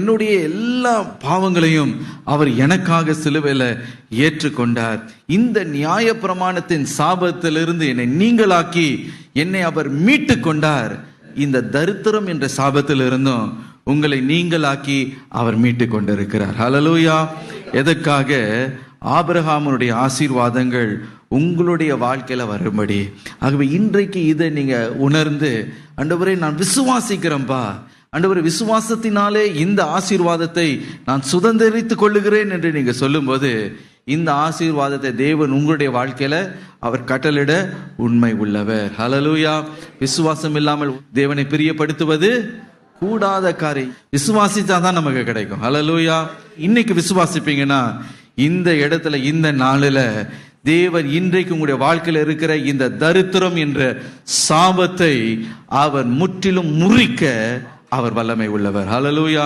என்னுடைய எல்லா பாவங்களையும் அவர் எனக்காக சிலுவையில் ஏற்றுக்கொண்டார். இந்த நியாய பிரமாணத்தின் சாபத்திலிருந்து என்னை நீங்களாக்கி என்னை அவர் மீட்டு கொண்டார். இந்த தரித்திரம் என்ற சாபத்திலிருந்தும் உங்களை நீங்களாக்கி அவர் மீட்டு கொண்டிருக்கிறார். ஹலலூயா எதற்காக? ஆபிரகாமனுடைய ஆசீர்வாதங்கள் உங்களுடைய வாழ்க்கையில வரும்படி. ஆகவே இன்றைக்கு இதை நீங்க உணர்ந்து அண்டவரை நான் விசுவாசிக்கிறேன்பா. ஆண்டவரே விசுவாசத்தினாலே இந்த ஆசீர்வாதத்தை நான் சுதந்திரித்துக் கொள்ளுகிறேன் என்று நீங்க சொல்லும்போது இந்த ஆசீர்வாதத்தை தேவன் உங்களுடைய வாழ்க்கையில அவர் கட்டளிட உண்மை உள்ளவர். ஹலலூயா விசுவாசம் இல்லாமல் தேவனை பிரியப்படுத்துவது கூடாத காரை விசுவாசித்தா தான் நமக்கு கிடைக்கும். ஹலலூயா இன்னைக்கு விசுவாசிப்பீங்கன்னா இந்த இடத்துல இந்த நாளில் தேவன் இன்றைக்கு உங்களுடைய வாழ்க்கையில் இருக்கிற இந்த தரித்திரம் என்ற சாபத்தை அவர் முற்றிலும் முறிக்க அவர் வல்லமை உள்ளவர். ஹலலூயா